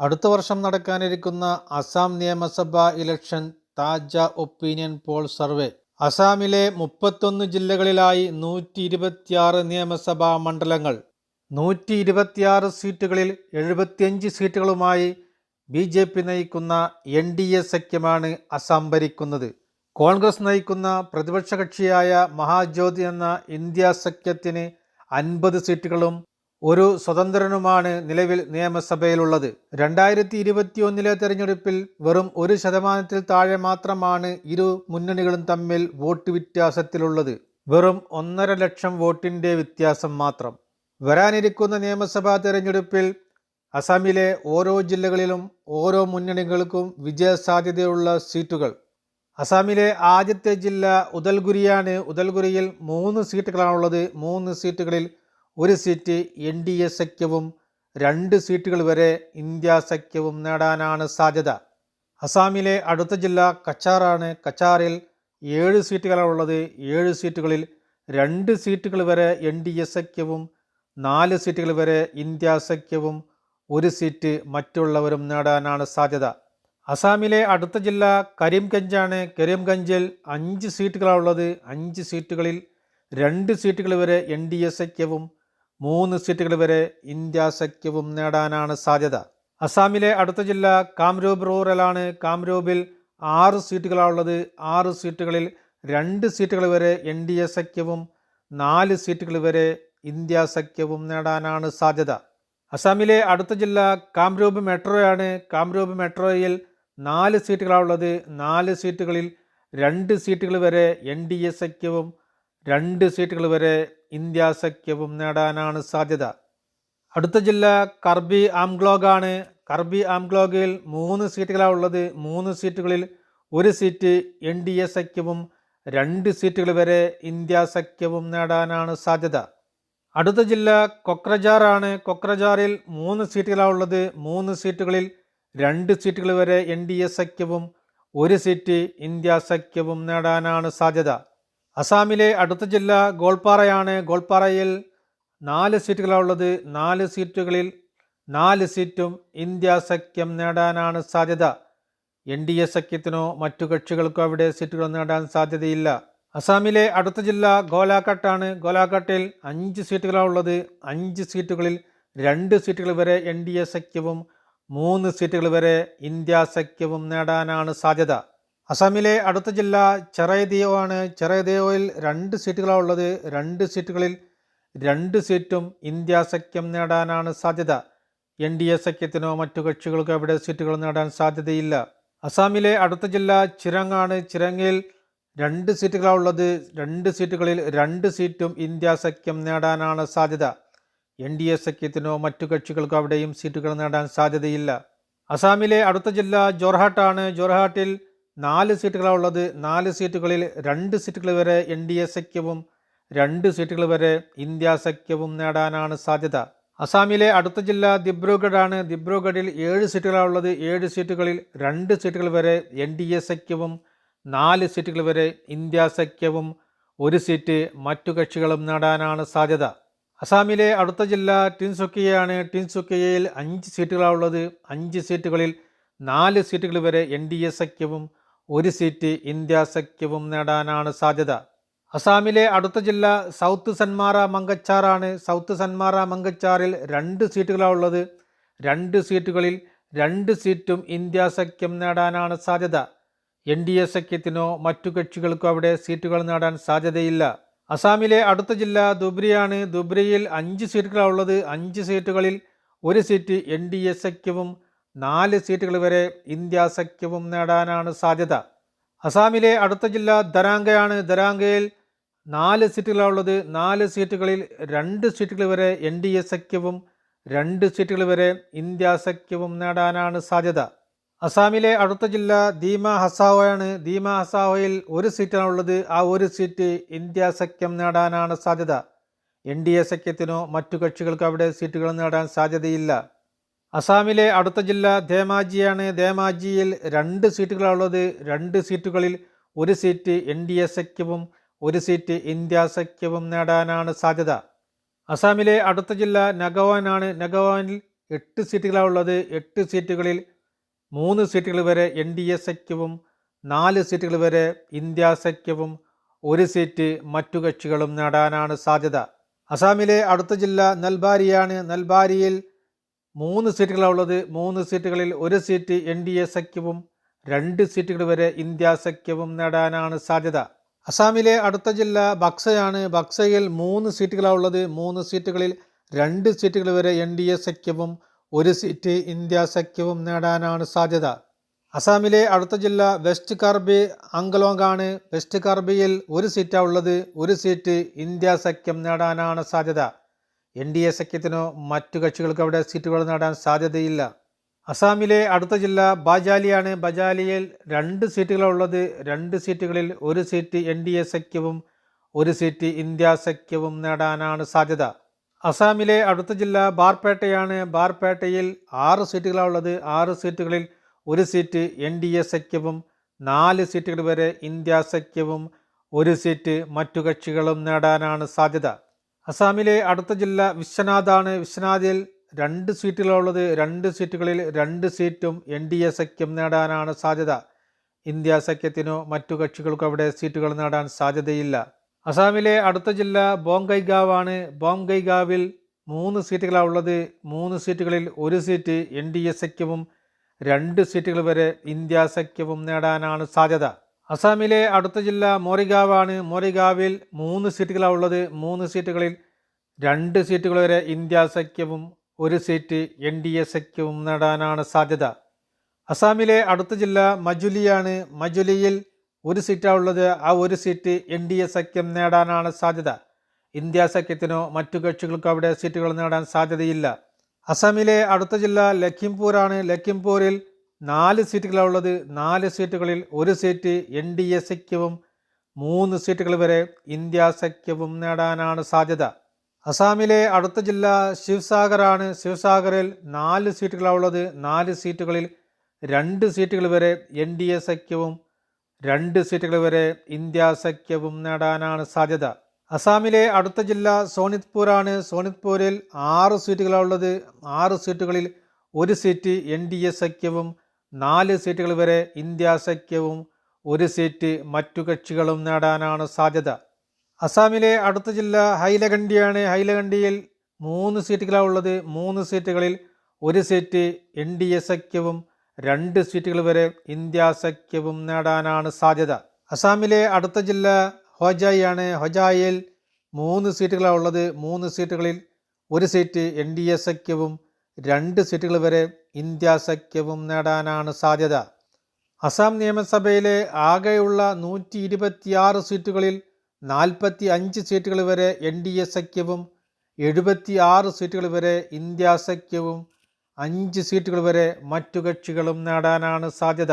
അടുത്ത വർഷം നടക്കാനിരിക്കുന്ന അസം നിയമസഭാ ഇലക്ഷൻ താജ ഒപ്പീനിയൻ പോൾ സർവേ. അസാമിലെ മുപ്പത്തൊന്ന് ജില്ലകളിലായി നൂറ്റി ഇരുപത്തിയാറ് നിയമസഭാ മണ്ഡലങ്ങൾ നൂറ്റി ഇരുപത്തിയാറ് സീറ്റുകളിൽ എഴുപത്തിയഞ്ച് സീറ്റുകളുമായി ബി ജെ പി നയിക്കുന്ന എൻ ഡി എ സഖ്യമാണ് അസം ഭരിക്കുന്നത്. കോൺഗ്രസ് നയിക്കുന്ന പ്രതിപക്ഷ കക്ഷിയായ മഹാജ്യോതി എന്ന ഇന്ത്യ സഖ്യത്തിന് അൻപത് സീറ്റുകളും ഒരു സ്വതന്ത്രനുമാണ് നിലവിൽ നിയമസഭയിലുള്ളത്. രണ്ടായിരത്തി ഇരുപത്തിയൊന്നിലെ തെരഞ്ഞെടുപ്പിൽ വെറും ഒരു ശതമാനത്തിൽ താഴെ മാത്രമാണ് ഇരു മുന്നണികളും തമ്മിൽ വോട്ട് വ്യത്യാസത്തിലുള്ളത്. വെറും ഒന്നര ലക്ഷം വോട്ടിന്റെ വ്യത്യാസം മാത്രം. വരാനിരിക്കുന്ന നിയമസഭാ തെരഞ്ഞെടുപ്പിൽ അസമിലെ ഓരോ ജില്ലകളിലും ഓരോ മുന്നണികൾക്കും വിജയസാധ്യതയുള്ള സീറ്റുകൾ. അസാമിലെ ആദ്യത്തെ ജില്ല ഉദൽഗുരിയാണ്. ഉദൽഗുരിയിൽ മൂന്ന് സീറ്റുകളാണുള്ളത്. മൂന്ന് സീറ്റുകളിൽ ഒരു സീറ്റ് എൻ ഡി എ സഖ്യവും രണ്ട് സീറ്റുകൾ വരെ ഇന്ത്യ സഖ്യവും നേടാനാണ് സാധ്യത. അസാമിലെ അടുത്ത ജില്ല കച്ചാറാണ്. കച്ചാറിൽ ഏഴ് സീറ്റുകളാണ് ഉള്ളത്. ഏഴ് സീറ്റുകളിൽ രണ്ട് സീറ്റുകൾ വരെ എൻ ഡി എ സഖ്യവും നാല് സീറ്റുകൾ വരെ ഇന്ത്യ സഖ്യവും ഒരു സീറ്റ് മറ്റുള്ളവരും നേടാനാണ് സാധ്യത. അസാമിലെ അടുത്ത ജില്ല കരീംഗഞ്ചാണ്. കരീംഗഞ്ചിൽ അഞ്ച് സീറ്റുകളാണുള്ളത് അഞ്ച് സീറ്റുകളിൽ രണ്ട് സീറ്റുകൾ വരെ എൻ ഡി എ സഖ്യവും മൂന്ന് സീറ്റുകൾ വരെ ഇന്ത്യ സഖ്യവും നേടാനാണ് സാധ്യത. അസാമിലെ അടുത്ത ജില്ല കാംരൂപ് റൂറലാണ്. കാംരൂപിൽ ആറ് സീറ്റുകളാണുള്ളത് ആറ് സീറ്റുകളിൽ രണ്ട് സീറ്റുകൾ വരെ എൻ ഡി എ സഖ്യവും നാല് സീറ്റുകൾ വരെ ഇന്ത്യ സഖ്യവും നേടാനാണ് സാധ്യത. അസാമിലെ അടുത്ത ജില്ല കാംരൂപ് മെട്രോയാണ്. കാംരൂപ് മെട്രോയിൽ നാല് സീറ്റുകളാണുള്ളത് നാല് സീറ്റുകളിൽ രണ്ട് സീറ്റുകൾ വരെ എൻ ഡി എ സഖ്യവും രണ്ട് സീറ്റുകൾ വരെ ഇന്ത്യ സഖ്യവും നേടാനാണ് സാധ്യത. അടുത്ത ജില്ല കർബി ആംഗ്ലോഗ് ആണ് കർബി ആംഗ്ലോഗിൽ മൂന്ന് സീറ്റുകളാണ് ഉള്ളത്. മൂന്ന് സീറ്റുകളിൽ ഒരു സീറ്റ് എൻ ഡി എ സഖ്യവും രണ്ട് സീറ്റുകൾ വരെ ഇന്ത്യ സഖ്യവും നേടാനാണ് സാധ്യത. അടുത്ത ജില്ല കൊക്രജാറാണ്. കൊക്രജാറിൽ മൂന്ന് സീറ്റുകളാണ് ഉള്ളത്. മൂന്ന് സീറ്റുകളിൽ രണ്ട് സീറ്റുകൾ വരെ എൻ ഡി എ സഖ്യവും ഒരു സീറ്റ് ഇന്ത്യ സഖ്യവും നേടാനാണ് സാധ്യത. അസാമിലെ അടുത്ത ജില്ല ഗോൾപ്പാറയാണ് ഗോൾപ്പാറയിൽ നാല് സീറ്റുകളാണുള്ളത് നാല് സീറ്റുകളിൽ നാല് സീറ്റും ഇന്ത്യ സഖ്യം നേടാനാണ് സാധ്യത. എൻ ഡി എ സഖ്യത്തിനോ മറ്റു കക്ഷികൾക്കോ അവിടെ സീറ്റുകൾ നേടാൻ സാധ്യതയില്ല. അസാമിലെ അടുത്ത ജില്ല ഗോലാഘട്ടാണ്. ഗോലാഘട്ടിൽ അഞ്ച് സീറ്റുകളാണുള്ളത് അഞ്ച് സീറ്റുകളിൽ രണ്ട് സീറ്റുകൾ വരെ എൻ ഡി എ സഖ്യവും മൂന്ന് സീറ്റുകൾ വരെ ഇന്ത്യ സഖ്യവും നേടാനാണ് സാധ്യത. അസാമിലെ അടുത്ത ജില്ല ചെറൈദിയോ ആണ്. ചെറൈദിയോയിൽ രണ്ട് സീറ്റുകളാണ് ഉള്ളത്. രണ്ട് സീറ്റുകളിൽ രണ്ട് സീറ്റും ഇന്ത്യ സഖ്യം നേടാനാണ് സാധ്യത. എൻ ഡി എ സഖ്യത്തിനോ മറ്റു കക്ഷികൾക്കോ അവിടെ സീറ്റുകൾ നേടാൻ സാധ്യതയില്ല. അസാമിലെ അടുത്ത ജില്ല ചിരങ് ആണ്. ചിരങ്ങിൽ രണ്ട് സീറ്റുകളാണ് ഉള്ളത്. രണ്ട് സീറ്റുകളിൽ രണ്ട് സീറ്റും ഇന്ത്യ സഖ്യം നേടാനാണ് സാധ്യത. എൻ ഡി എ സഖ്യത്തിനോ മറ്റു കക്ഷികൾക്കോ അവിടെയും സീറ്റുകൾ നേടാൻ സാധ്യതയില്ല. അസാമിലെ അടുത്ത ജില്ല ജോർഹാട്ടാണ് ജോർഹാട്ടിൽ നാല് സീറ്റുകളാണുള്ളത് നാല് സീറ്റുകളിൽ രണ്ട് സീറ്റുകൾ വരെ എൻ ഡി എ സഖ്യവും രണ്ട് സീറ്റുകൾ വരെ ഇന്ത്യ സഖ്യവും നേടാനാണ് സാധ്യത. അസാമിലെ അടുത്ത ജില്ല ദിബ്രുഗഡാണ്. ദിബ്രുഗഡിൽ ഏഴ് സീറ്റുകളാണുള്ളത് ഏഴ് സീറ്റുകളിൽ രണ്ട് സീറ്റുകൾ വരെ എൻ ഡി എ സഖ്യവും നാല് സീറ്റുകൾ വരെ ഇന്ത്യ സഖ്യവും ഒരു സീറ്റ് മറ്റു കക്ഷികളും നേടാനാണ് സാധ്യത. അസാമിലെ അടുത്ത ജില്ല ടിൻസുക്കിയയാണ്. ടിൻസുക്കിയയിൽ അഞ്ച് സീറ്റുകളാണുള്ളത് അഞ്ച് സീറ്റുകളിൽ നാല് സീറ്റുകൾ വരെ എൻ ഡി എ സഖ്യവും ഒരു സീറ്റ് ഇന്ത്യ സഖ്യവും നേടാനാണ് സാധ്യത. അസാമിലെ അടുത്ത ജില്ല സൗത്ത് സന്മാറ മങ്കച്ചാറാണ്. സൗത്ത് സന്മാറ മങ്കച്ചാറിൽ രണ്ട് സീറ്റുകളാണ് ഉള്ളത്. രണ്ട് സീറ്റുകളിൽ രണ്ട് സീറ്റും ഇന്ത്യ സഖ്യം നേടാനാണ് സാധ്യത. എൻ ഡി എ സഖ്യത്തിനോ മറ്റു കക്ഷികൾക്കോ അവിടെ സീറ്റുകൾ നേടാൻ സാധ്യതയില്ല. അസാമിലെ അടുത്ത ജില്ല ദുബ്രിയാണ്. ദുബ്രിയിൽ അഞ്ച് സീറ്റുകളാണ് ഉള്ളത്. അഞ്ച് സീറ്റുകളിൽ ഒരു സീറ്റ് എൻ ഡി എ സഖ്യവും നാല് സീറ്റുകൾ വരെ ഇന്ത്യ സഖ്യവും നേടാനാണ് സാധ്യത. അസാമിലെ അടുത്ത ജില്ല ദരാങ്കയാണ്. ദരാങ്കയിൽ നാല് സീറ്റുകളാണ് ഉള്ളത്. നാല് സീറ്റുകളിൽ രണ്ട് സീറ്റുകൾ വരെ എൻ ഡി എ സഖ്യവും രണ്ട് സീറ്റുകൾ വരെ ഇന്ത്യ സഖ്യവും നേടാനാണ് സാധ്യത. അസാമിലെ അടുത്ത ജില്ല ദീമ ഹസാവോയാണ്. ദീമ ഹസാവോയിൽ ഒരു സീറ്റാണ് ഉള്ളത്. ആ ഒരു സീറ്റ് ഇന്ത്യ സഖ്യം നേടാനാണ് സാധ്യത. എൻ ഡി എ സഖ്യത്തിനോ മറ്റു കക്ഷികൾക്കോ അവിടെ സീറ്റുകൾ നേടാൻ സാധ്യതയില്ല. അസാമിലെ അടുത്ത ജില്ല ധേമാജിയാണ്. ധേമാജിയിൽ രണ്ട് സീറ്റുകളാണുള്ളത്. രണ്ട് സീറ്റുകളിൽ ഒരു സീറ്റ് എൻ ഡി എ ഒരു സീറ്റ് ഇന്ത്യ സഖ്യവും നേടാനാണ് സാധ്യത. അസാമിലെ അടുത്ത ജില്ല നഗവാനാണ്. നഗവാനിൽ എട്ട് സീറ്റുകളാണുള്ളത്. എട്ട് സീറ്റുകളിൽ മൂന്ന് സീറ്റുകൾ വരെ എൻ ഡി എ സഖ്യവും നാല് സീറ്റുകൾ വരെ ഇന്ത്യ സഖ്യവും ഒരു സീറ്റ് മറ്റു കക്ഷികളും നേടാനാണ് സാധ്യത. അസാമിലെ അടുത്ത ജില്ല നൽബാരിയാണ്. നൽബാരിയിൽ മൂന്ന് സീറ്റുകളാണ് ഉള്ളത്. മൂന്ന് സീറ്റുകളിൽ ഒരു സീറ്റ് എൻ ഡി എ സഖ്യവും രണ്ട് സീറ്റുകൾ വരെ ഇന്ത്യ സഖ്യവും നേടാനാണ് സാധ്യത. അസാമിലെ അടുത്ത ജില്ല ബക്സയാണ്. ബക്സയിൽ മൂന്ന് സീറ്റുകളാണ് ഉള്ളത്. മൂന്ന് സീറ്റുകളിൽ രണ്ട് സീറ്റുകൾ വരെ എൻ ഡി എ സഖ്യവും ഒരു സീറ്റ് ഇന്ത്യ സഖ്യവും നേടാനാണ് സാധ്യത. അസാമിലെ അടുത്ത ജില്ല വെസ്റ്റ് കാർബി അങ്കലോങ് ആണ് വെസ്റ്റ് കാർബിയിൽ ഒരു സീറ്റാണ് ഉള്ളത്. ഒരു സീറ്റ് ഇന്ത്യ സഖ്യം നേടാനാണ് സാധ്യത. എൻ ഡി എ സഖ്യത്തിനോ മറ്റു കക്ഷികൾക്ക് അവിടെ സീറ്റുകൾ നേടാൻ സാധ്യതയില്ല. അസാമിലെ അടുത്ത ജില്ല ബജാലിയാണ്. ബജാലിയിൽ രണ്ട് സീറ്റുകളുള്ളത് രണ്ട് സീറ്റുകളിൽ ഒരു സീറ്റ് എൻ ഡി എ സഖ്യവും ഒരു സീറ്റ് ഇന്ത്യ സഖ്യവും നേടാനാണ് സാധ്യത. അസാമിലെ അടുത്ത ജില്ല ബാർപേട്ടയാണ്. ബാർപേട്ടയിൽ ആറ് സീറ്റുകളുള്ളത് ആറ് സീറ്റുകളിൽ ഒരു സീറ്റ് എൻ ഡി എ സഖ്യവും നാല് സീറ്റുകൾ വരെ ഇന്ത്യ സഖ്യവും ഒരു സീറ്റ് മറ്റു കക്ഷികളും നേടാനാണ് സാധ്യത. അസാമിലെ അടുത്ത ജില്ല വിശ്വനാഥാണ്. വിശ്വനാഥിൽ രണ്ട് സീറ്റുകളുള്ളത്. രണ്ട് സീറ്റുകളിൽ രണ്ട് സീറ്റും എൻ ഡി എ സഖ്യം നേടാനാണ് സാധ്യത. ഇന്ത്യ സഖ്യത്തിനോ മറ്റു കക്ഷികൾക്കോ അവിടെ സീറ്റുകൾ നേടാൻ സാധ്യതയില്ല. അസാമിലെ അടുത്ത ജില്ല ബോംഗൈഗാവ് ആണ് ബോംഗൈഗാവിൽ മൂന്ന് സീറ്റുകളാണ് ഉള്ളത്. മൂന്ന് സീറ്റുകളിൽ ഒരു സീറ്റ് എൻ ഡി എ സഖ്യവും രണ്ട് സീറ്റുകൾ വരെ ഇന്ത്യ സഖ്യവും നേടാനാണ് സാധ്യത. അസാമിലെ അടുത്ത ജില്ല മോറിഗാവാണ്. മോറിഗാവിൽ മൂന്ന് സീറ്റുകളാണ് ഉള്ളത്. മൂന്ന് സീറ്റുകളിൽ രണ്ട് സീറ്റുകൾ വരെ ഇന്ത്യ സഖ്യവും ഒരു സീറ്റ് എൻ ഡി എ സഖ്യവും നേടാനാണ് സാധ്യത. അസാമിലെ അടുത്ത ജില്ല മജുലിയാണ്. മജുലിയിൽ ഒരു സീറ്റാണ് ഉള്ളത്. ആ ഒരു സീറ്റ് എൻ ഡി എ സഖ്യം നേടാനാണ് സാധ്യത. ഇന്ത്യ സഖ്യത്തിനോ മറ്റു കക്ഷികൾക്കോ അവിടെ സീറ്റുകൾ നേടാൻ സാധ്യതയില്ല. അസാമിലെ അടുത്ത ജില്ല ലഖിംപൂരാണ്. ലഖിംപൂരിൽ നാല് സീറ്റുകളുള്ളത് നാല് സീറ്റുകളിൽ ഒരു സീറ്റ് എൻ ഡി എ സഖ്യവും മൂന്ന് സീറ്റുകൾ വരെ ഇന്ത്യ സഖ്യവും നേടാനാണ് സാധ്യത. അസാമിലെ അടുത്ത ജില്ല ശിവസാഗറാണ്. ശിവസാഗറിൽ നാല് സീറ്റുകളുള്ളത് നാല് സീറ്റുകളിൽ രണ്ട് സീറ്റുകൾ വരെ എൻ ഡി എ സഖ്യവും രണ്ട് സീറ്റുകൾ വരെ ഇന്ത്യ സഖ്യവും നേടാനാണ് സാധ്യത. അസാമിലെ അടുത്ത ജില്ല സോണിത്പൂരാണ്. സോണിത്പൂരിൽ ആറ് സീറ്റുകളാണുള്ളത്. ആറ് സീറ്റുകളിൽ ഒരു സീറ്റ് എൻ ഡി എ സഖ്യവും നാല് സീറ്റുകൾ വരെ ഇന്ത്യ സഖ്യവും ഒരു സീറ്റ് മറ്റു കക്ഷികളും നേടാനാണ് സാധ്യത. അസാമിലെ അടുത്ത ജില്ല ഹൈലകണ്ടിയാണ് ഹൈലകണ്ടിയിൽ മൂന്ന് സീറ്റുകളാണ് ഉള്ളത്. മൂന്ന് സീറ്റുകളിൽ ഒരു സീറ്റ് എൻ ഡി എ സഖ്യവും രണ്ട് സീറ്റുകൾ വരെ ഇന്ത്യ സഖ്യവും നേടാനാണ് സാധ്യത. അസാമിലെ അടുത്ത ജില്ല ഹോജായിയാണ്. ഹൊജായിൽ മൂന്ന് സീറ്റുകളാണ് ഉള്ളത്. മൂന്ന് സീറ്റുകളിൽ ഒരു സീറ്റ് എൻ ഡി എ സഖ്യവും രണ്ട് സീറ്റുകൾ വരെ ഇന്ത്യ സഖ്യവും നേടാനാണ് സാധ്യത. അസം നിയമസഭയിലെ ആകെയുള്ള നൂറ്റി ഇരുപത്തിയാറ് സീറ്റുകളിൽ നാൽപ്പത്തി അഞ്ച് സീറ്റുകൾ വരെ എൻ ഡി എ സഖ്യവും എഴുപത്തി ആറ് സീറ്റുകൾ വരെ ഇന്ത്യ സഖ്യവും അഞ്ച് സീറ്റുകൾ വരെ മറ്റു കക്ഷികളും നേടാനാണ് സാധ്യത.